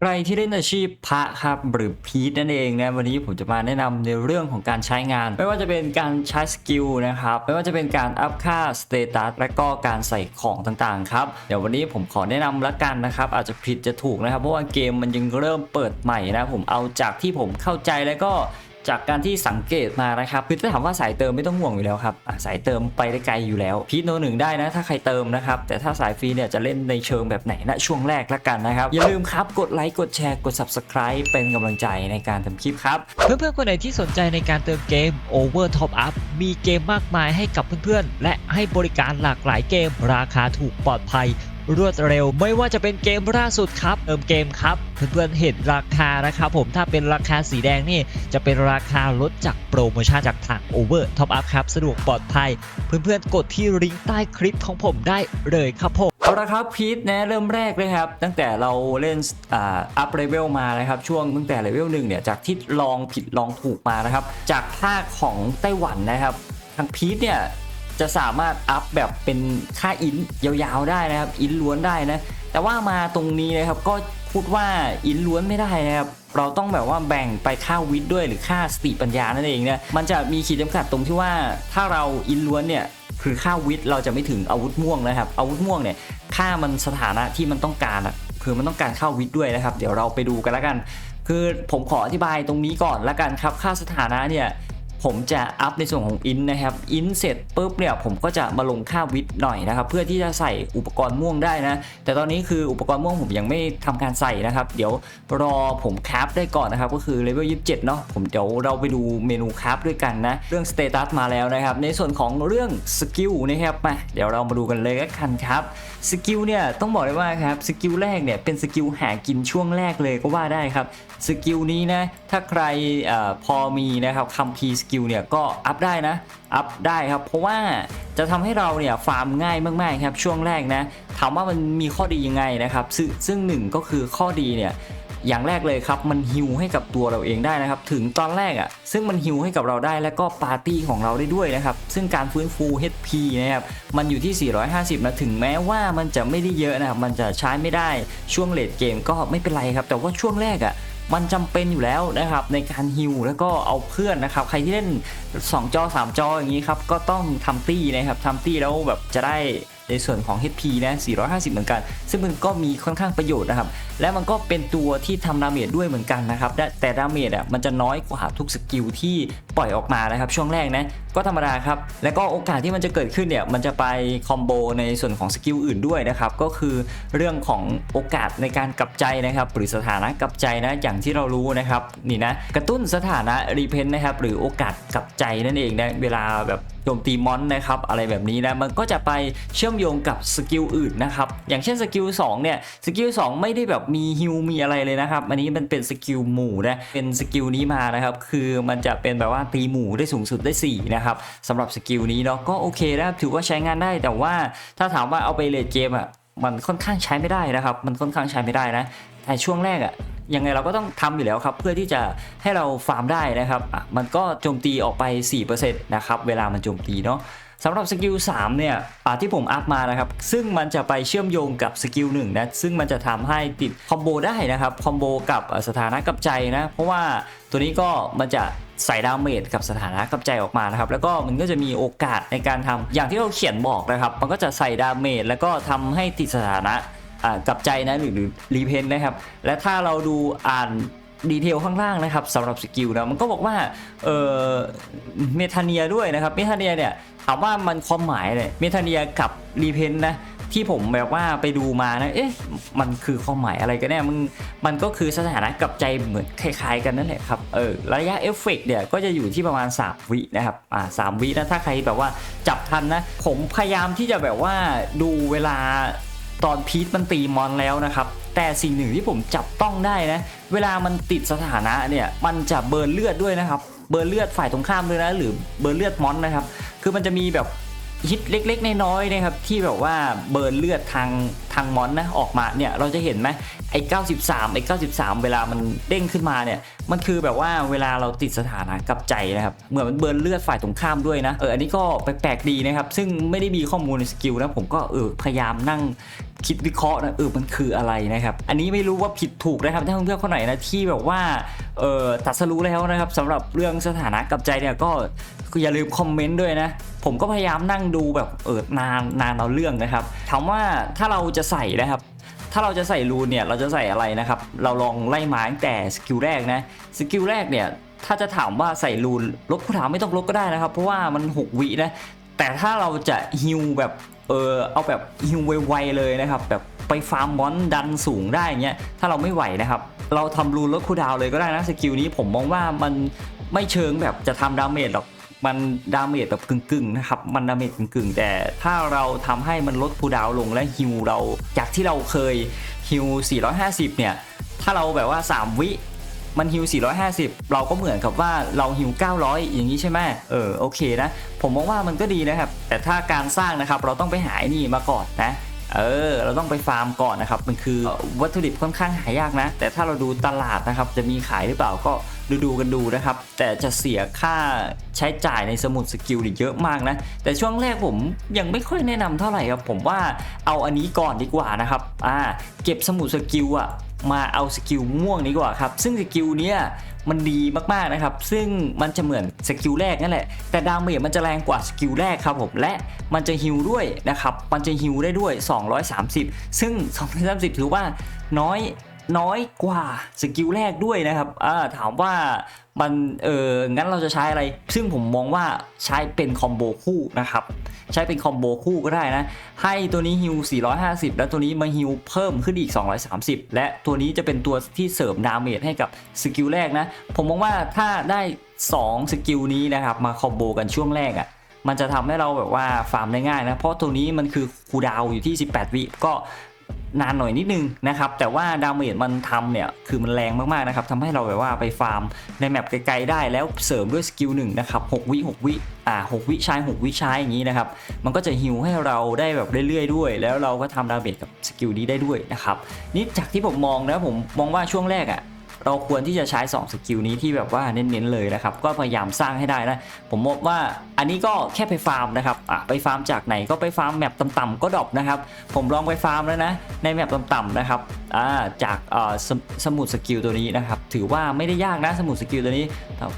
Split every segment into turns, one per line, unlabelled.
ใครที่เล่นอาชีพพระครับหรือพีทนั่นเองนะวันนี้ผมจะมาแนะนำในเรื่องของการใช้งาน ไม่ว่าจะเป็นการใช้สกิลนะครับไม่ว่าจะเป็นการอัพค่าสเตตัสและก็การใส่ของต่างๆครับเดี๋ยววันนี้ผมขอแนะนำละกันนะครับอาจจะผิดจะถูกนะครับเพราะว่าเกมมันยังเริ่มเปิดใหม่นะผมเอาจากที่ผมเข้าใจแล้วก็ จากการที่สังเกตมานะครับคือถ้าถามว่าสายเติมไม่ต้องห่วงอยู่แล้วครับสายเติมไปได้ไกลอยู่แล้วพีทโนหนึ่งได้นะถ้าใครเติมนะครับแต่ถ้าสายฟรีเนี่ยจะเล่นในเชิงแบบไหนณช่วงแรกละกันนะครับอย่าลืมครับกดไลค์กดแชร์กด subscribe เป็นกำลังใจในการทำคลิปครับ
เพื่อนๆคนไหนที่สนใจในการเติมเกม Over Top Up มีเกมมากมายให้กับเพื่อนๆและให้บริการหลากหลายเกม ราคาถูกปลอดภัย รวดเร็ว ไม่ว่าจะเป็นเกมล่าสุดครับเติมเกมครับเพื่อนๆเห็นราคานะครับผมถ้าเป็นราคาสีแดงนี่จะเป็นราคาลดจากโปรโมชั่นจากทาง Over Top Up ครับ สะดวกปลอดภัย เพื่อนๆกดที่ลิงก์ใต้คลิปของผมได้เลยครับผม
เอาละครับพีทนะเริ่มแรกเลยครับ ตั้งแต่เราเล่นอัพเลเวลมานะครับช่วงตั้งแต่เลเวลหนึ่งเนี่ยจากที่ลองผิดลองถูกมานะครับ จากภาคของไต้หวันนะครับ ทางพีทเนี่ย จะสามารถอัพแบบเป็นค่าอินยาวๆได้นะครับ อินล้วนได้นะ แต่ว่ามาตรงนี้นะครับก็พูดว่าอินล้วนไม่ได้นะครับเราต้องแบบว่าแบ่งไปค่าวิทย์ด้วยหรือค่าสติปัญญานั่นเองนะมันจะมีขีดจำกัดตรงที่ว่าถ้าเราอินล้วนเนี่ยคือค่าวิทย์เราจะไม่ถึงอาวุธม่วงนะครับ อาวุธม่วงเนี่ยค่ามันสถานะที่มันต้องการอะคือมันต้องการค่าวิทย์ด้วยนะครับ เดี๋ยวเราไปดูกันแล้วกัน คือผมขออธิบายตรงนี้ก่อนละกันครับ ค่าสถานะเนี่ย ผมจะอัพในส่วนของอินนะครับอินเสร็จปุ๊บเนี่ยผมก็จะมาลงค่าวิทหน่อยนะครับ เพื่อที่จะใส่อุปกรณ์ม่วงได้นะ แต่ตอนนี้คืออุปกรณ์ม่วงผมยังไม่ทำการใส่นะครับ เดี๋ยวรอผมคราฟได้ก่อนนะครับ ก็คือเลเวล27เนาะผมเดี๋ยวเราไปดูเมนูคราฟด้วยกันนะ เรื่องสเตตัสมาแล้วนะครับ ในส่วนของเรื่องสกิลนะครับมาเดี๋ยวเรามาดูกันเลยกันครับสกิลเนี่ยต้องบอกเลยว่าครับสกิลแรกเนี่ยเป็นสกิลหากินช่วงแรกเลยก็ว่าได้ครับ สกิลนี้นะถ้าใครอพอมีนะครับคัมภีสกิลเนี่ยก็อัพได้นะอัพได้ครับ เพราะว่าจะทำให้เราเนี่ยฟาร์มง่ายมากๆครับช่วงแรกนะถามว่ามันมีข้อดียังไงนะครับซึ่งซึ่งหนึ่งก็คือข้อดีเนี่ยอย่างแรกเลยครับมันฮิวให้กับตัวเราเองได้นะครับ ถึงตอนแรกอะ่ะซึ่งมันฮิวให้กับเราได้แล้วก็ปาร์ตี้ของเราได้ด้วยนะครับ ซึ่งการฟื้นฟู HP นะครับมันอยู่ที่ 450 นะ ถึงแม้ว่ามันจะไม่ได้เยอะนะครับ มันจะใช้ไม่ได้ช่วงเลดเกมก็ไม่เป็นไรครับ แต่ว่าช่วงแรกอะ่ะ มันจำเป็นอยู่แล้วนะครับในการฮิวแล้วก็เอาเพื่อนนะครับใครที่เล่น 2 จอ 3 จออย่างนี้ครับก็ต้องทำตี้นะครับทำตี้แล้วแบบจะได้ ในส่วนของ HP นะ450 เหมือนกัน ซึ่งมันก็มีค่อนข้างประโยชน์นะครับ และมันก็เป็นตัวที่ทำดาเมจด้วยเหมือนกันนะครับแต่แต่ดาเมจอะมันจะน้อยกว่าทุกสกิลที่ปล่อยออกมานะครับช่วงแรกนะ ก็ธรรมดาครับ แล้วก็โอกาสที่มันจะเกิดขึ้นเนี่ยมันจะไปคอมโบในส่วนของสกิลอื่นด้วยนะครับ ก็คือเรื่องของโอกาสในการกลับใจนะครับหรือสถานะกลับใจนะอย่างที่เรารู้นะครับนี่นะกระตุ้นสถานะรีเพนนะครับหรือโอกาสกลับใจนั่นเองนะเวลาแบบ โจมตีมอนนะครับอะไรแบบนี้นะมันก็จะไปเชื่อมโยงกับสกิลอื่นนะครับอย่างเช่นสกิล2เนี่ยสกิล2ไม่ได้แบบมีฮิวมีอะไรเลยนะครับอันนี้มันเป็นสกิลหมู่นะเป็นสกิลนี้มานะครับคือมันจะเป็นแบบว่าตีหมู่ได้สูงสุดได้4นะครับสำหรับสกิลนี้เนาะก็โอเคนะถือว่าใช้งานได้แต่ว่าถ้าถามว่าเอาไปเลดเกมอะมันค่อนข้างใช้ไม่ได้นะครับ มันค่อนข้างใช้ไม่ได้นะ แต่ช่วงแรกอะยังไงเราก็ต้องทำอยู่แล้วครับ เพื่อที่จะให้เราฟาร์มได้นะครับมันก็โจมตีออกไป 4%นะครับเวลามันโจมตีเนาะสำหรับสกิล3เนี่ยที่ผมอัพมานะครับ ซึ่งมันจะไปเชื่อมโยงกับสกิล1นะ ซึ่งมันจะทำให้ติดคอมโบได้นะครับ คอมโบกับสถานะกับใจนะ เพราะว่าตัวนี้ก็มันจะใส่ดาเมจกับสถานะกับใจออกมานะครับ แล้วก็มันก็จะมีโอกาสในการทำอย่างที่เราเขียนบอกนะครับ มันก็จะใส่ดาเมจแล้วก็ทำให้ติดสถานะ กับใจนะหรือรีเพนนะครับ และถ้าเราดูอ่านดีเทลข้างล่างนะครับสำหรับสกิลนะมันก็บอกว่าเออเมทาเนียด้วยนะครับเมทาเนียเนี่ยถามว่ามันความหมายเลยเมทาเนียกับรีเพนนะที่ผมแบบว่าไปดูมานะ เอ๊ะ มันคือความหมายอะไรกันแน่ มัน มันก็คือสถานะกับใจเหมือนคล้ายๆกันนั่นแหละครับ เออ ระยะเอฟเฟกต์เนี่ย ก็จะอยู่ที่ประมาณ 3 วินะครับ อ่าสามวินะ ถ้าใครแบบว่าจับทันนะ ผมพยายามที่จะแบบว่าดูเวลา ตอนพีทมันตีมอนแล้วนะครับ แต่สิ่งหนึ่งที่ผมจับต้องได้นะ เวลามันติดสถานะเนี่ยมันจะเบิร์นเลือดด้วยนะครับ เบิร์นเลือดฝ่ายตรงข้ามด้วยนะ หรือเบิร์นเลือดมอนนะครับ คือมันจะมีแบบฮิตเล็กๆน้อยๆนะครับที่แบบว่าเบิร์นเลือดทางางมอนนะออกมาเนี่ยเราจะเห็นไหมไอ้93ไอ้93 เวลามันเด้งขึ้นมาเนี่ยมันคือแบบว่าเวลาเราติดสถานะกับใจนะครับเหมือนมันเบิร์นเลือดฝ่ายตรงข้ามด้วยนะเอออันนี้ก็แปลกๆดีนะครับ ซึ่งไม่ได้มีข้อมูลในสกิลนะผมก็เออพยายามนั่งคิดวิเคราะห์นะเออมันคืออะไรนะครับ อันนี้ไม่รู้ว่าผิดถูกนะครับถ้าเพื่อนๆคนไหนนะที่แบบว่าเออตัดสรู้แล้วนะครับสำหรับเรื่องสถานะกับใจเนี่ยก็อย่าลืมคอมเมนต์ด้วยนะ ผมก็พยายามนั่งดูแบบเออนานนานเอาเรื่องนะครับถามว่าถ้าเราจะใส่นะครับ ถ้าเราจะใส่รูนเนี่ยเราจะใส่อะไรนะครับ เราลองไล่มาตั้งแต่สกิลแรกนะ สกิลแรกเนี่ยถ้าจะถามว่าใส่รูนลบคูถามไม่ต้องลบก็ได้นะครับ เพราะว่ามัน 6 วินะ แต่ถ้าเราจะฮิวแบบเออเอาแบบฮิวไวๆเลยนะครับ แบบไปฟาร์มมอนดันสูงได้เงี้ยถ้าเราไม่ไหวนะครับ เราทำรูนลดคูลดาวเลยก็ได้นะสกิลนี้ผมมองว่ามันไม่เชิงแบบจะทำดาเมจหรอก มันดาเมจแบบกึ่งๆนะครับ มันดาเมจกึ่งๆ แต่ถ้าเราทำให้มันลดคูดาวลงและฮิวเราจากที่เราเคยฮิว 450 เนี่ย ถ้าเราแบบว่า 3 วิมันฮิว 450 เราก็เหมือนกับว่าเราฮิว 900 อย่างนี้ใช่ไหมเออ โอเคนะ ผมมองว่ามันก็ดีนะครับ แต่ถ้าการสร้างนะครับ เราต้องไปหาไอ้นี่มาก่อนนะ เออ เราต้องไปฟาร์มก่อนนะครับ มันคือวัตถุดิบค่อนข้างหายากนะ แต่ถ้าเราดูตลาดนะครับ จะมีขายหรือเปล่าก็ ดูดูกันดูนะครับ แต่จะเสียค่าใช้จ่ายในสมุดสกิลนี่เยอะมากนะ แต่ช่วงแรกผมยังไม่ค่อยแนะนำเท่าไหร่ครับ ผมว่าเอาอันนี้ก่อนดีกว่านะครับอ่าเก็บสมุดสกิลอะมาเอาสกิลม่วงนี้กว่าครับ ซึ่งสกิลเนี้ยมันดีมากๆนะครับ ซึ่งมันจะเหมือนสกิลแรกนั่นแหละ แต่ดาเมจมันจะแรงกว่าสกิลแรกครับผม และมันจะฮิลด้วยนะครับ มันจะฮิลได้ด้วย 230 ซึ่ง 230 ถือว่าน้อย น้อยกว่าสกิลแรกด้วยนะครับอ่าถามว่ามันเอองั้นเราจะใช้อะไร ซึ่งผมมองว่าใช้เป็นคอมโบคู่นะครับ ใช้เป็นคอมโบคู่ก็ได้นะ ให้ตัวนี้ฮิล450 แล้วตัวนี้มาฮิลเพิ่มขึ้นอีก 230 และตัวนี้จะเป็นตัวที่เสริมดาเมจให้กับสกิลแรกนะ ผมมองว่าถ้าได้ 2 สกิลนี้นะครับ มาคอมโบกันช่วงแรกอะ่ะมันจะทำให้เราแบบว่าฟาร์มได้ง่ายนะ เพราะตัวนี้มันคือคูดาวอยู่ที่ 18 วิก็ นานหน่อยนิดนึงนะครับแต่ว่าดาเมจมันทำเนี่ยคือมันแรงมากๆนะครับทำให้เราแบบว่าไปฟาร์มในแมปไกลๆได้แล้วเสริมด้วยสกิลหนึ่งนะครับ6วิ6วิอ่า6วิใช้6วิใช้อย่างนี้นะครับมันก็จะฮิวให้เราได้แบบเรื่อยๆด้วย แล้วเราก็ทำดาเมจกับสกิลนี้ได้ด้วยนะครับนี่จากที่ผมมองนะผมมองว่าช่วงแรกอะ่ะ เราควรที่จะใช้2สกิลนี้ที่แบบว่าเน้นๆเลยนะครับ ก็พยายามสร้างให้ได้นะ ผมมองว่าอันนี้ก็แค่ไปฟาร์มนะครับอะไปฟาร์มจากไหนก็ไปฟาร์มแมปต่ำๆก็ดรอปนะครับ ผมลองไปฟาร์มแล้วนะ ในแมปต่ำๆนะครับอ่าจากสมสมุดสกิลตัวนี้นะครับ ถือว่าไม่ได้ยากนะสมุดสกิลตัวนี้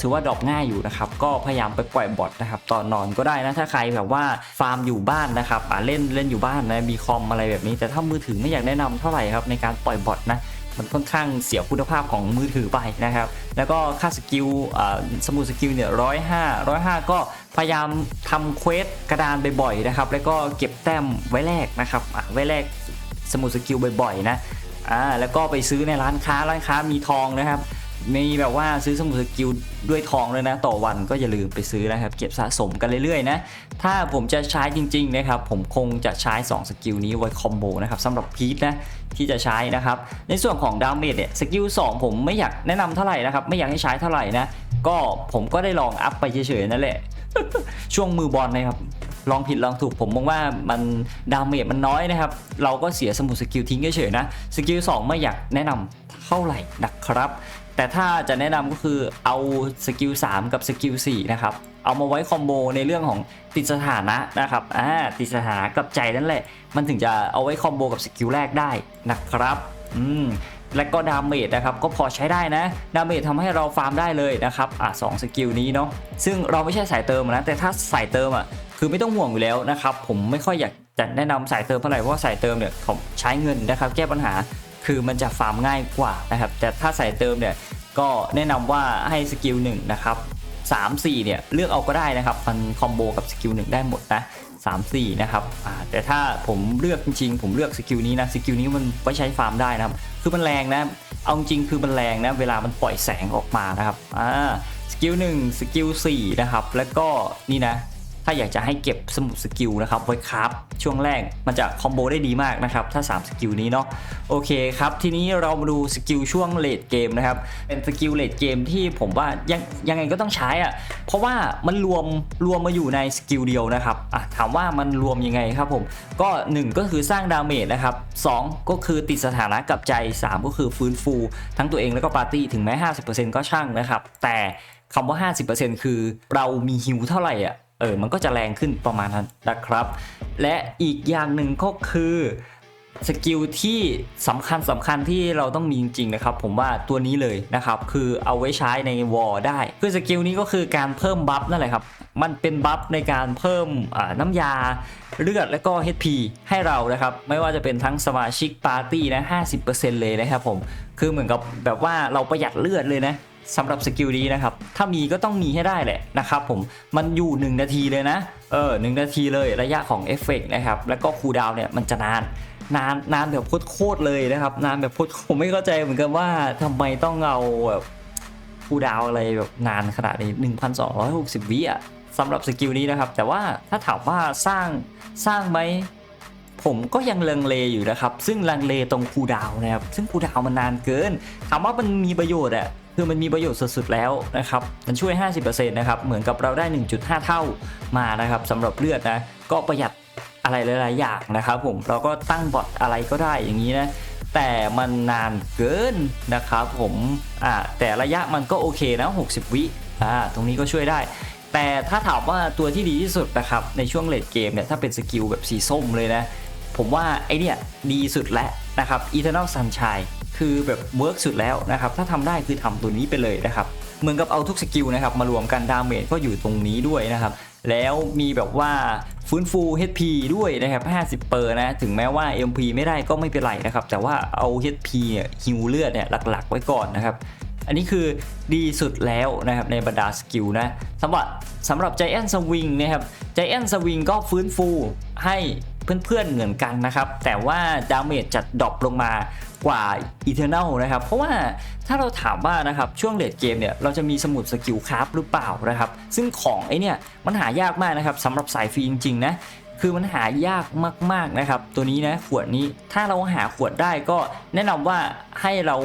ถือว่าดรอปง่ายอยู่นะครับ ก็พยายามไปปล่อยบอทนะครับตอนนอนก็ได้นะถ้าใครแบบว่าฟาร์มอยู่บ้านนะครับเล่นเล่นอยู่บ้านนะมีคอมอะไรแบบนี้ แต่ถ้ามือถือไม่อยากแนะนำเท่าไหร่ครับในการปล่อยบอทนะ มันค่อนข้างเสียคุณภาพของมือถือไปนะครับ แล้วก็ค่าสกิลสมุดสกิลเนี่ยร้อยห้าร้อยห้าก็พยายามทำเควสกระดานบ่อยๆนะครับ แล้วก็เก็บแต้มไว้แรกนะครับไว้แรกสมุดสกิลบ่อยๆนะอ่าแล้วก็ไปซื้อในร้านค้าร้านค้ามีทองนะครับ มีแบบว่าซื้อสมุดสกิลด้วยทองเลยนะ ต่อวันก็อย่าลืมไปซื้อนะครับ เก็บสะสมกันเรื่อยๆนะ ถ้าผมจะใช้จริงๆนะครับ ผมคงจะใช้ 2 สกิลนี้ไว้คอมโบนะครับสำหรับพีทนะที่จะใช้นะครับ ในส่วนของดาเมจเนี่ยสกิล2ผมไม่อยากแนะนำเท่าไหร่นะครับ ไม่อยากให้ใช้เท่าไหร่นะ ก็ผมก็ได้ลองอัพไปเฉยๆนั่นแหละ ช่วงมือบอลนะครับลองผิดลองถูกผมมองว่ามันดาเมจมันน้อยนะครับ เราก็เสียสมุดสกิลทิ้งเฉยๆนะ สกิล2ไม่อยากแนะนำเท่าไหร่นะครับ แต่ถ้าจะแนะนำก็คือเอาสกิล3กับสกิล4นะครับ เอามาไว้คอมโบในเรื่องของติดสถานะนะครับอ่าติดสถานะกับใจนั่นแหละ มันถึงจะเอาไว้คอมโบกับสกิลแรกได้นะครับอืมและก็ดาเมจนะครับก็พอใช้ได้นะดาเมจทำให้เราฟาร์มได้เลยนะครับอะสองสกิลนี้เนาะซึ่งเราไม่ใช่สายเติมนะแต่ถ้าสายเติมอะคือไม่ต้องห่วงอยู่แล้วนะครับผมไม่ค่อยอยากจะแนะนำสายเติมเท่าไหร่เพราะว่าสายเติมเนี่ยเขาใช้เงินนะครับแก้ปัญหาคือมันจะฟาร์มง่ายกว่านะครับแต่ถ้าสายเติมเนี่ย ก็แนะนำว่าให้สกิลหนึ่งนะครับ3 4เนี่ยเลือกเอาก็ได้นะครับมันคอมโบกับสกิลหนึ่งได้หมดนะ3 4นะครับแต่ถ้าผมเลือกจริงๆผมเลือกสกิลนี้นะสกิลนี้มันไว้ใช้ฟาร์มได้นะครับ คือมันแรงนะเอาจริงคือมันแรงนะเวลามันปล่อยแสงออกมานะครับอ่าสกิล1สกิล4นะครับแล้วก็นี่นะาอยากจะให้เก็บสมุดสกิลนะครับไว้ครับช่วงแรกมันจะคอมโบได้ดีมากนะครับถ้า 3 สกิลนี้เนาะโอเคครับทีนี้เรามาดูสกิลช่วงเลดเกมนะครับเป็นสกิลเลดเกมที่ผมว่ายังยังไงก็ต้องใช้อะ่ะเพราะว่ามันรวมรวมมาอยู่ในสกิลเดียวนะครับอะถามว่ามันรวมยังไงครับผมก็ 1 ก็คือสร้างดาเมจนะครับ2ก็คือติดสถานะกับใจ 3 ก็คือฟื้นฟู ทั้งตัวเองแล้วก็ปาร์ตี้ถึงแม้ 50%ก็ช่างนะครับแต่คำว่า 50%คือเรามีฮิวเท่าไหร่อะ เออมันก็จะแรงขึ้นประมาณนั้นนะครับ และอีกอย่างหนึ่งก็คือสกิลที่สำคัญสำคัญที่เราต้องมีจริงๆนะครับ ผมว่าตัวนี้เลยนะครับ คือเอาไว้ใช้ในวอลได้ คือสกิลนี้ก็คือการเพิ่มบัฟนั่นแหละครับ มันเป็นบัฟในการเพิ่มน้ำยาเลือดและก็ HP ให้เรานะครับ ไม่ว่าจะเป็นทั้งสมาชิกปาร์ตี้นะ 50%เลยนะครับผม คือเหมือนกับแบบว่าเราประหยัดเลือดเลยนะ สำหรับสกิลนี้นะครับ ถ้ามีก็ต้องมีให้ได้แหละนะครับผม มันอยู่ 1 นาทีเลยนะ เออหนาทีเลยระยะของเอฟเฟกต์นะครับ แล้วก็คูลดาวน์เนี่ยมันจะนาน นานนานแบบโคตรเลยนะครับ นานแบบโคตรผมไม่เข้าใจเหมือนกันว่าทำไมต้องเอาแบบคูลดาวน์อะไรแบบนานขนาดนี้ 1,260 วิอะสำหรับสกิลนี้นะครับ แต่ว่าถ้าถามว่าสร้างสร้างไหมผมก็ยังลังเลอยู่นะครับ ซึ่งลังเลตรงคูดาวนะครับ ซึ่งคูดาวมันนานเกิน ถามว่ามันมีประโยชน์อะ คือมันมีประโยชน์สุดๆแล้วนะครับ มันช่วย 50%นะครับ เหมือนกับเราได้ 1.5 เท่ามานะครับสำหรับเลือดนะ ก็ประหยัดอะไรหลายๆอย่างนะครับผม เราก็ตั้งบอทอะไรก็ได้อย่างนี้นะ แต่มันนานเกินนะครับผมอ่าแต่ระยะมันก็โอเคนะ 60 วิอ่าตรงนี้ก็ช่วยได้แต่ถ้าถามว่าตัวที่ดีที่สุดนะครับในช่วงเลดเกมเนี่ยถ้าเป็นสกิลแบบสีส้มเลยนะ ผมว่าไอเนี่ยดีสุดแล้วนะครับ Eternal Sunshine คือแบบเวิร์กสุดแล้วนะครับถ้าทำได้คือทำตัวนี้ไปเลยนะครับเหมือนกับเอาทุกสกิลนะครับมารวมกันดาเมจก็อยู่ตรงนี้ด้วยนะครับแล้วมีแบบว่าฟื้นฟู HP ด้วยนะครับ 50 เปอร์นะ ถึงแม้ว่า MP ไม่ได้ก็ไม่เป็นไรนะครับ แต่ว่าเอา HP เนี่ยฮิวเลือดเนี่ยหลักๆ ไว้ก่อนนะครับ อันนี้คือดีสุดแล้วนะครับในบรรดาสกิลนะสำหรับสำหรับ Giant Swing นะครับ Giant Swing ก็ฟื้นฟูให้ เพื่อนๆเหมือนกันนะครับ แต่ว่าดาเมจจะดรอปลงมากว่า Eternal นะครับ เพราะว่าถ้าเราถามว่านะครับช่วงเลดเกมเนี่ยเราจะมีสมุดสกิลคราฟหรือเปล่านะครับ ซึ่งของไอเนี่ยมันหายากมากนะครับสำหรับสายฟรีจริงๆนะคือมันหายากมาก ๆ นะครับ ตัวนี้นะขวดนี้ถ้าเราหาขวดได้ก็แนะนำว่าให้เรา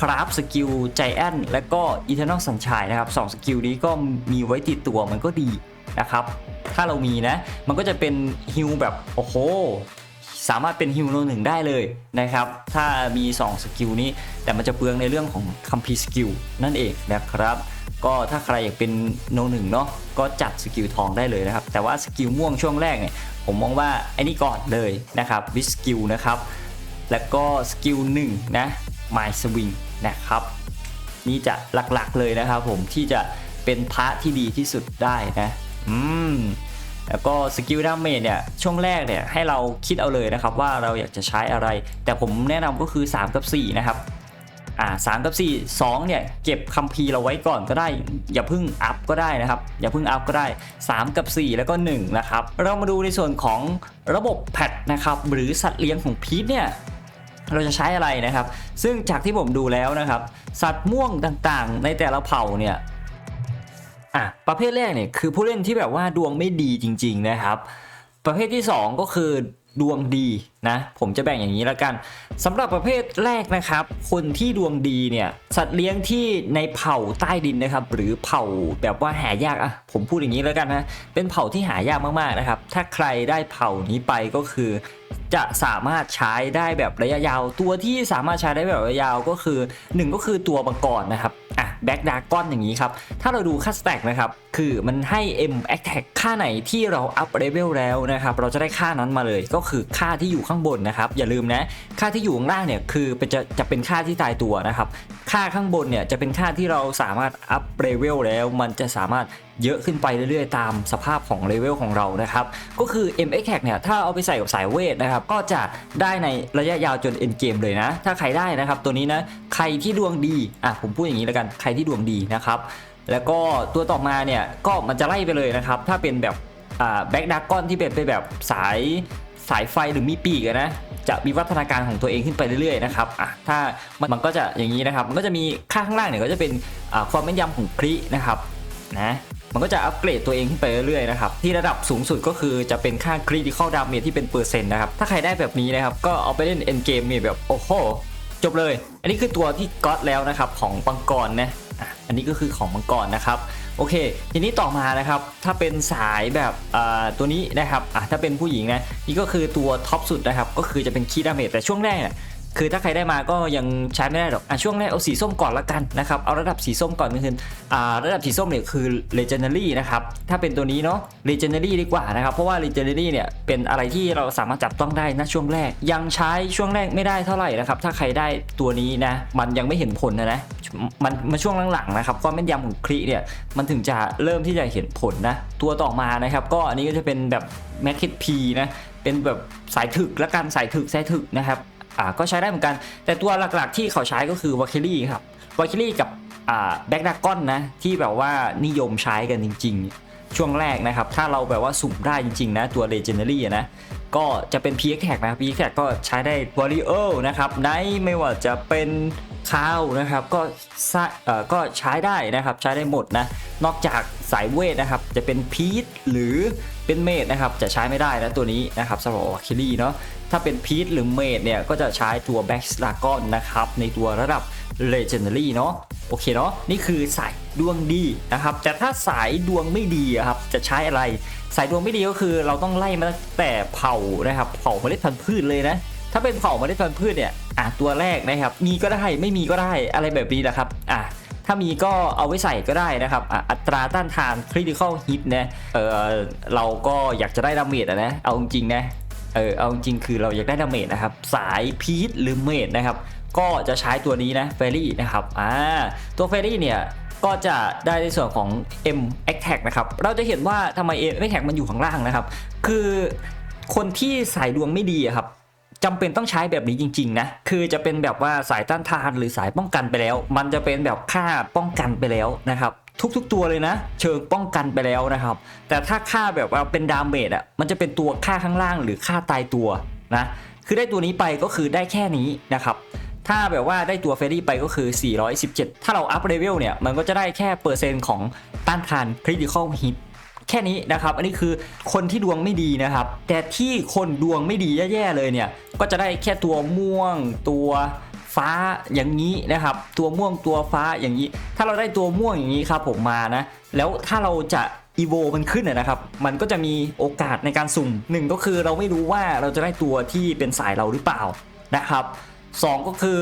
คราฟสกิลใจแอนและก็อีเทอร์นอลสัญชัยนะครับสองสกิลนี้ก็มีไว้ติดตัวมันก็ดีนะครับ ถ้าเรามีนะ มันก็จะเป็นฮิลแบบโอ้โหสามารถเป็นฮิลโนหนึ่งได้เลยนะครับ ถ้ามี 2 สกิลนี้ แต่มันจะเปลืองในเรื่องของคัมพีสกิลนั่นเองนะครับ ก็ถ้าใครอยากเป็นโนหนึ่งเนาะก็จัดสกิลทองได้เลยนะครับ แต่ว่าสกิลม่วงช่วงแรกเนี่ยผมมองว่าไอ้นี่ก่อนเลยนะครับวิสกิลนะครับ แล้วก็สกิลหนึ่งนะ My Swing นะครับ นี่จะหลักๆเลยนะครับผมที่จะเป็นพระที่ดีที่สุดได้นะ อืม แล้วก็สกิลดาเมจเนี่ยช่วงแรกเนี่ยให้เราคิดเอาเลยนะครับว่าเราอยากจะใช้อะไร แต่ผมแนะนำก็คือ 3 กับ 4 นะครับอ่าสามกับ 4 2เนี่ยเก็บคัมภีร์เราไว้ก่อนก็ได้ อย่าเพิ่งอัพก็ได้นะครับ อย่าเพิ่งอัพก็ได้ 3 กับ 4 แล้วก็ 1 นะครับ เรามาดูในส่วนของระบบแพทนะครับหรือสัตว์เลี้ยงของพีทเนี่ยเราจะใช้อะไรนะครับ ซึ่งจากที่ผมดูแล้วนะครับ สัตว์ม่วงต่างๆ ในแต่ละเผ่าเนี่ย อะประเภทแรกเนี่ยคือผู้เล่นที่แบบว่าดวงไม่ดีจริง ๆนะครับ ประเภทที่ 2 ก็คือดวงดีนะผมจะแบ่งอย่างนี้แล้วกันสำหรับประเภทแรกนะครับ คนที่ดวงดีเนี่ยสัตว์เลี้ยงที่ในเผ่าใต้ดินนะครับ หรือเผ่าแบบว่าหายากอะผมพูดอย่างนี้แล้วกันนะเป็นเผ่าที่หายากมากๆนะครับ ถ้าใครได้เผ่านี้ไปก็คือ จะสามารถใช้ได้แบบระยะยาว ตัวที่สามารถใช้ได้แบบระยะยาวก็คือ 1 ก็คือตัวมังกรนะครับ แบ็กดากอนอย่างนี้ครับ ถ้าเราดูค่าสแต็กนะครับ คือมันให้ M Attack ค่าไหนที่เราอัพเลเวลแล้วนะครับ เราจะได้ค่านั้นมาเลย ก็คือค่าที่อยู่ข้างบนนะครับ อย่าลืมนะ ค่าที่อยู่ข้างล่างเนี่ย คือจะจะเป็นค่าที่ตายตัวนะครับ ค่าข้างบนเนี่ยจะเป็นค่าที่เราสามารถอัพเลเวลแล้ว มันจะสามารถ เยอะขึ้นไปเรื่อยๆ ตามสภาพของเลเวลของเรานะครับ ก็คือ M X Hack เนี่ย ถ้าเอาไปใส่กับสายเวทนะครับ ก็จะได้ในระยะยาวจน end game เลยนะ ถ้าใครได้นะครับ ตัวนี้นะ ใครที่ดวงดี อะ ผมพูดอย่างนี้แล้วกัน ใครที่ดวงดีนะครับ แล้วก็ตัวต่อมาเนี่ย ก็มันจะไล่ไปเลยนะครับ ถ้าเป็นแบบ อ่า แบ็กดากอนที่เป็นไปแบบสายสายไฟหรือมีปีกอะนะจะมีวัฒนาการของตัวเองขึ้นไปเรื่อยๆนะครับอะถ้ามันมันก็จะอย่างนี้นะครับ มันก็จะมีค่าข้างล่างเนี่ยก็จะเป็นความแม่นยำของครินะครับนะ มันก็จะอัปเกรดตัวเองขึ้นไปเรื่อยๆนะครับที่ระดับสูงสุดก็คือจะเป็นค่า critical damage ที่เป็นเปอร์เซ็นต์นะครับถ้าใครได้แบบนี้นะครับก็เอาไปเล่น end game เนี่ยแบบโอ้โหจบเลย อันนี้คือตัวที่ก๊อตแล้วนะครับของมังกรนะอันนี้ก็คือของมังกรนะครับโอเค ทีนี้ต่อมานะครับ ถ้าเป็นสายแบบอ่าตัวนี้นะครับอะถ้าเป็นผู้หญิงนะนี่ก็คือตัวท็อปสุดนะครับ ก็คือจะเป็นคีดาเมจแต่ช่วงแรกเนี่ย คือถ้าใครได้มาก็ยังใช้ไม่ได้หรอกอะช่วงแรกเอาสีส้มก่อนละกันนะครับ เอาระดับสีส้มก่อนก็คืออ่าระดับสีส้มเนี่ยคือ legendary นะครับ ถ้าเป็นตัวนี้เนาะ legendary ดีกว่านะครับ เพราะว่า legendary เนี่ยเป็นอะไรที่เราสามารถจับต้องได้นะช่วงแรก ยังใช้ช่วงแรกไม่ได้เท่าไหร่นะครับ ถ้าใครได้ตัวนี้นะ มันยังไม่เห็นผลนะนะมันมาช่วงหลังๆนะครับความแม่นยำของคลิเนี่ยมันถึงจะเริ่มที่จะเห็นผลนะตัวต่อมานะครับ ก็อันนี้ก็จะเป็นแบบ m a c พีนะเป็นแบบสายถึกและกันสายถึกสายถึกนะครับ อ่าก็ใช้ได้เหมือนกัน แต่ตัวหลักๆที่เขาใช้ก็คือวาคิลี่ครับวาคิลี่กับอ่าแบ็กดากอนนะที่แบบว่านิยมใช้กันจริง ๆ ช่วงแรกนะครับ ถ้าเราแบบว่าสุ่มได้จริง ๆ นะ ตัว Legendary อะนะก็จะเป็น p x t a g นะครับ p x t a g ก็ใช้ได้ w a r r i o นะครับไนไม่ว่าจะเป็นข้าวนะครับก็สะเอ่อก็ใช้ได้นะครับใช้ได้หมดนะ นอกจากสายเวทนะครับ จะเป็นพีทหรือ เป็นเมดนะครับจะใช้ไม่ได้นะตัวนี้นะครับสำหรับวาคิลี่เนาะถ้าเป็นพีทหรือเมดเนี่ยก็จะใช้ตัวแบ็กส a ากอนนะครับในตัวระดับ Legendary เนาะโอเคเนาะนี่คือสายดวงดีนะครับแต่ถ้าสายดวงไม่ดีครับจะใช้อะไร สายดวงไม่ดีก็คือเราต้องไล่มาตั้งแต่เผ่านะครับเผ่าเมล็ดพันธุ์พืชเลยนะถ้าเป็นเผ่าเมล็ดพันธุ์พืชเนี่ยอะตัวแรกนะครับมีก็ได้ไม่มีก็ได้อะไรแบบนี้นะครับอะ ถ้ามีก็เอาไว้ใส่ก็ได้นะครับอ,อัตราต้านทาน critical hit นะเออเราก็อยากจะได้ดาเมจอะนะเอาจริงๆนะเออเอาจริงๆคือเราอยากได้ดาเมจนะครับ สายพีทหรือเมจนะครับ ก็จะใช้ตัวนี้นะเฟรรี่นะครับอ่าตัวเฟรรี่เนี่ยก็จะได้ในส่วนของ M a t t a c นะครับ เราจะเห็นว่าทำไม M a t t a c มันอยู่ข้างล่างนะครับ คือคนที่สายดวงไม่ดีอะครับ จำเป็นต้องใช้แบบนี้จริง ๆ นะ คือจะเป็นแบบว่าสายต้านทานหรือสายป้องกันไปแล้ว มันจะเป็นแบบค่าป้องกันไปแล้วนะครับ ทุกๆตัวเลยนะ เชิงป้องกันไปแล้วนะครับ แต่ถ้าค่าแบบว่าเป็นดาเมจอะมันจะเป็นตัวค่าข้างล่างหรือค่าตายตัวนะคือได้ตัวนี้ไปก็คือได้แค่นี้นะครับถ้าแบบว่าได้ตัวเฟรรี่ไปก็คือ 417 ถ้าเราอัพเลเวลเนี่ย มันก็จะได้แค่เปอร์เซ็นต์ของต้านทาน critical hit แค่นี้นะครับ อันนี้คือคนที่ดวงไม่ดีนะครับ แต่ที่คนดวงไม่ดีแย่ๆเลยเนี่ย ก็จะได้แค่ตัวม่วงตัวฟ้าอย่างนี้นะครับ ตัวม่วงตัวฟ้าอย่างนี้ ถ้าเราได้ตัวม่วงอย่างนี้ครับผมมานะ แล้วถ้าเราจะอีโวมันขึ้นนะนะครับ มันก็จะมีโอกาสในการสุ่มหนึ่งก็คือเราไม่รู้ว่าเราจะได้ตัวที่เป็นสายเราหรือเปล่านะครับสองก็คือ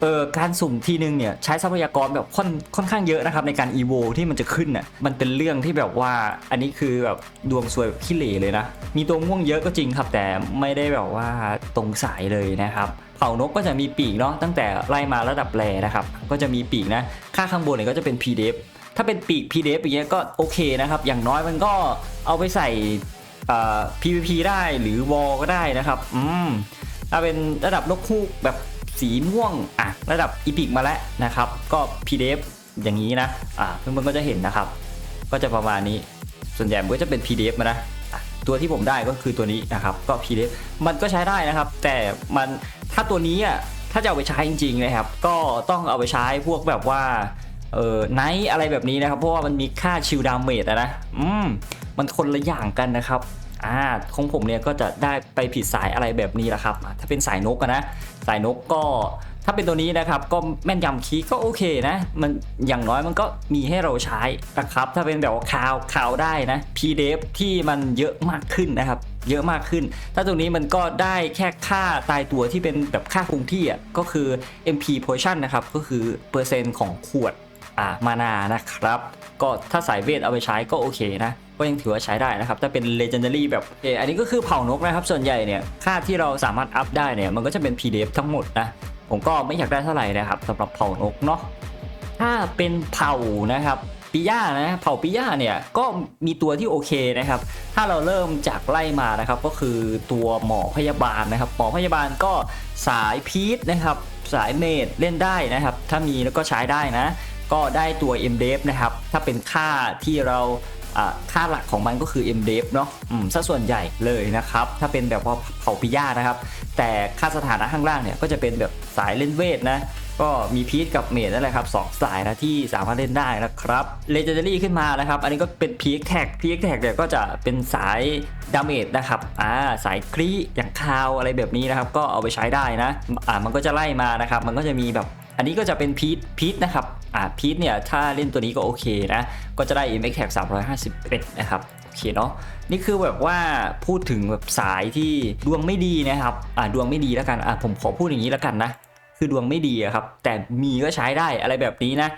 เออการสุ่มทีนึงเนี่ยใช้ทรัพยากรแบบค่อนค่อนข้างเยอะนะครับในการอีโวที่มันจะขึ้นน่ะมันเป็นเรื่องที่แบบว่าอันนี้คือแบบดวงซวยแบบขี้เหร่เลยนะ มีตัวม่วงเยอะก็จริงครับ แต่ไม่ได้แบบว่าตรงสายเลยนะครับเผ่านกก็จะมีปีกเนาะตั้งแต่ไล่มาระดับแรนะครับก็จะมีปีกนะ ค่าข้างบนเนี่ยก็จะเป็น p d f ถ้าเป็นปีก p d f อย่างเงี้ยก็โอเคนะครับ อย่างน้อยมันก็เอาไปใส่ PVP ได้หรือวอลก็ได้นะครับอืมถ้าเป็นระดับนกฮูกแบบ สีม่วงอะระดับอีพิกมาแล้วนะครับ ก็ PDF อย่างนี้นะอะเพื่อนๆก็จะเห็นนะครับ ก็จะประมาณนี้ส่วนใหญ่มันก็จะเป็น PDF มานะตัวที่ผมได้ก็คือตัวนี้นะครับก็ PDF มันก็ใช้ได้นะครับ แต่มันถ้าตัวนี้อะถ้าจะเอาไปใช้จริงๆนะครับ ก็ต้องเอาไปใช้พวกแบบว่าเออไนท์อะไรแบบนี้นะครับ เพราะว่ามันมีค่าชิลดาเมจนะอืมมันคนละอย่างกันนะครับอ่าของผมเนี่ยก็จะได้ไปผิดสายอะไรแบบนี้แหละครับ ถ้าเป็นสายนกนะ สายนกก็ถ้าเป็นตัวนี้นะครับก็แม่นยำคีย์ก็โอเคนะ มันอย่างน้อยมันก็มีให้เราใช้นะครับ ถ้าเป็นแบบว่าข่าวข่าวได้นะ PDF ที่มันเยอะมากขึ้นนะครับ เยอะมากขึ้น ถ้าตรงนี้มันก็ได้แค่ค่าตายตัวที่เป็นแบบค่าคงที่อะก็คือ MP portion นะครับก็คือเปอร์เซ็นต์ของขวดอ่ามานานะครับ ก็ถ้าสายเวทเอาไปใช้ก็โอเคนะ ก็ยังถือว่าใช้ได้นะครับ ถ้าเป็น legendary แบบเอออันนี้ก็คือเผ่านกนะครับ ส่วนใหญ่เนี่ย ค่าที่เราสามารถอัพได้เนี่ย มันก็จะเป็น PDF ทั้งหมดนะ ผมก็ไม่อยากได้เท่าไหร่นะครับสำหรับเผ่านกเนาะ ถ้าเป็นเผ่านะครับปิย่านะเผ่าปิย่าเนี่ยก็มีตัวที่โอเคนะครับ ถ้าเราเริ่มจากไล่มานะครับ ก็คือตัวหมอพยาบาลนะครับ หมอพยาบาลก็สายพีทนะครับ สายเมดเล่นได้นะครับ ถ้ามีแล้วก็ใช้ได้นะ ก็ได้ตัว m d e v นะครับ ถ้าเป็นค่าที่เรา ค่าหลักของมันก็คือ m d e v เนาะซะส่วนใหญ่เลยนะครับ ถ้าเป็นแบบว่าเผาปิย่านะครับ แต่ค่าสถานะข้างล่างเนี่ยก็จะเป็นแบบสายเล่นเวทนะก็มีพีทกับเมดนั่นแหละครับสองสายนะที่สามารถเล่นได้นะครับเลเจนดารี่ขึ้นมานะครับ อันนี้ก็เป็นพีคแท็กพีคแท็กเนี่ยก็จะเป็นสายดาเมจนะครับอ่าสายครีอย่างคาวอะไรแบบนี้นะครับ ก็เอาไปใช้ได้นะอ่ามันก็จะไล่มานะครับ มันก็จะมีแบบ อันนี้ก็จะเป็นพีทพีทนะครับอ่าพีทเนี่ยถ้าเล่นตัวนี้ก็โอเคนะ ก็จะได้ m x t a g 351 นะครับโอเคเนาะนี่คือแบบว่าพูดถึงแบบสายที่ดวงไม่ดีนะครับอ่าดวงไม่ดีแล้วกันอ่าผมขอพูดอย่างนี้แล้วกันนะ คือดวงไม่ดีครับ แต่มีก็ใช้ได้อะไรแบบนี้นะ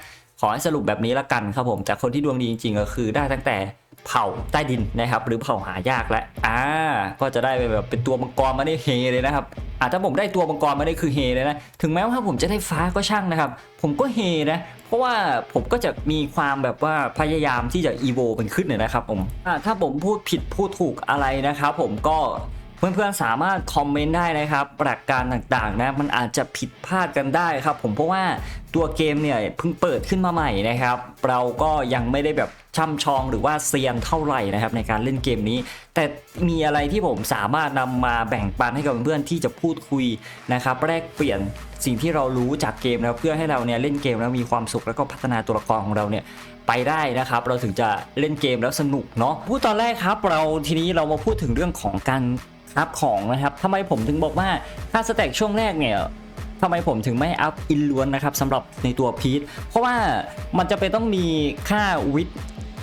ขอให้สรุปแบบนี้และกันครับผมแต่คนที่ดวงดีจริงๆก็คือได้ตั้งแต่ เผ่าใต้ดินนะครับ หรือเผ่าหายากและอ่าก็จะได้แบบเป็นตัวมังกรมาได้เฮเลยนะครับอ่าถ้าผมได้ตัวมังกรมาได้คือเฮเลยนะถึงแม้ว่าผมจะได้ฟ้าก็ช่างนะครับ ผมก็เฮนะเพราะว่าผมก็จะมีความแบบว่าพยายามที่จะอีโวเป็นขึ้นเนี่ยนะครับผมอ่าถ้าผมพูดผิดพูดถูกอะไรนะครับผมก็ เพื่อนๆสามารถคอมเมนต์ได้นะครับหลักการต่างๆนะมันอาจจะผิดพลาดกันได้ครับ ผมเพราะว่าตัวเกมเนี่ยเพิ่งเปิดขึ้นมาใหม่นะครับ เราก็ยังไม่ได้แบบช่ำชองหรือว่าเซียนเท่าไหร่นะครับในการเล่นเกมนี้ แต่มีอะไรที่ผมสามารถนำมาแบ่งปันให้กับเพื่อนๆที่จะพูดคุยนะครับแลกเปลี่ยนสิ่งที่เรารู้จากเกมแล้วเพื่อให้เราเนี่ยเล่นเกมแล้วมีความสุขแล้วก็พัฒนาตัวละครของเราเนี่ยไปได้นะครับ เราถึงจะเล่นเกมแล้วสนุกเนาะพูดตอนแรกครับ เราทีนี้เรามาพูดถึงเรื่องของการ อัพของนะครับทำไมผมถึงบอกว่าค่าสแต็กช่วงแรกเนี่ยทำไมผมถึงไม่อัพอินล้วนนะครับสำหรับในตัวพีทเพราะว่ามันจะเป็นต้องมีค่าวิท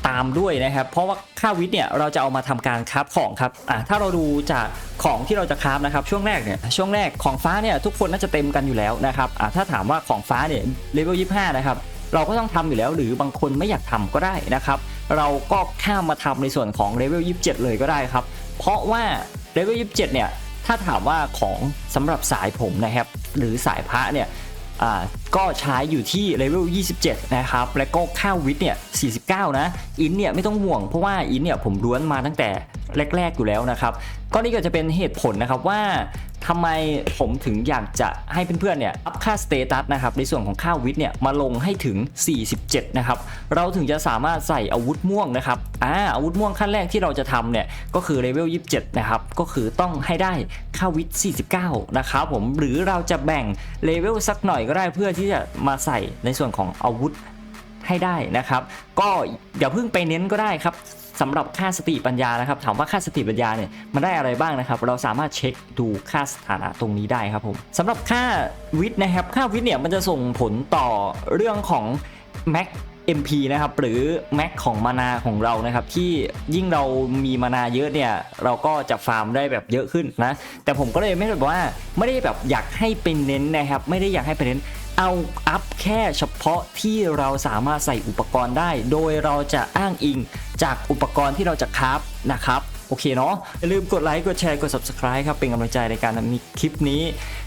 ตามด้วยนะครับ เพราะว่าค่าวิทเนี่ยเราจะเอามาทำการคราฟของครับอะถ้าเราดูจากของที่เราจะคราฟนะครับช่วงแรกเนี่ยช่วงแรกของฟ้าเนี่ยทุกคนน่าจะเต็มกันอยู่แล้วนะครับอะถ้าถามว่าของฟ้าเนี่ยเลเวล25นะครับเราก็ต้องทำอยู่แล้วหรือบางคนไม่อยากทำก็ได้นะครับ เราก็ข้ามมาทำในส่วนของเลเวล27 เลยก็ได้ครับ เพราะว่าเลเวล27เนี่ย ถ้าถามว่าของสำหรับสายผมนะครับ หรือสายพระเนี่ยอ่าก็ใช้อยู่ที่เลเวล 27 นะครับ และก็ค่าวิทย์เนี่ย 49 นะ อินเนี่ยไม่ต้องห่วง เพราะว่าอินเนี่ยผมล้วนมาตั้งแต่แรก ๆ อยู่แล้วนะครับ ก็นี่ก็จะเป็นเหตุผลนะครับว่า ทำไมผมถึงอยากจะให้เพื่อนๆเนี่ยอัพค่าสเตตัสนะครับในส่วนของค่าวิทย์เนี่ยมาลงให้ถึง 47 นะครับ เราถึงจะสามารถใส่อาวุธม่วงนะครับอ่าอาวุธม่วงขั้นแรกที่เราจะทำเนี่ยก็คือเลเวล 27 นะครับ ก็คือต้องให้ได้ค่าวิทย์ 49 นะครับผมหรือเราจะแบ่งเลเวลสักหน่อยก็ได้เพื่อที่จะมาใส่ในส่วนของอาวุธให้ได้นะครับ ก็อย่าเพิ่งไปเน้นก็ได้ครับ สำหรับค่าสติปัญญานะครับ ถามว่าค่าสติปัญญาเนี่ยมันได้อะไรบ้างนะครับ เราสามารถเช็คดูค่าสถานะตรงนี้ได้ครับผมสำหรับค่าวิทย์นะครับ ค่าวิทย์เนี่ยมันจะส่งผลต่อเรื่องของ Mac MP นะครับหรือ Mac ของมานาของเรานะครับที่ยิ่งเรามีมานาเยอะเนี่ยเราก็จะฟาร์มได้แบบเยอะขึ้นนะแต่ผมก็เลยไม่ได้แบบว่าไม่ได้แบบอยากให้เป็นเน้นนะครับ ไม่ได้อยากให้เป็นเน้น เอาอัพแค่เฉพาะที่เราสามารถใส่อุปกรณ์ได้ โดยเราจะอ้างอิงจากอุปกรณ์ที่เราจะคราฟนะครับ โอเคเนาะอย่าลืมกดไลค์กดแชร์กด subscribe ครับ เป็นกำลังใจในการมีคลิปนี้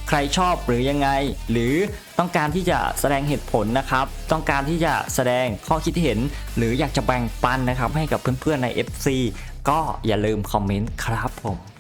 ใครชอบหรือยังไง หรือต้องการที่จะแสดงเหตุผลนะครับ ต้องการที่จะแสดงข้อคิดเห็น หรืออยากจะแบ่งปันนะครับให้กับเพื่อนๆใน FC ก็อย่าลืมคอมเมนต์ครับผม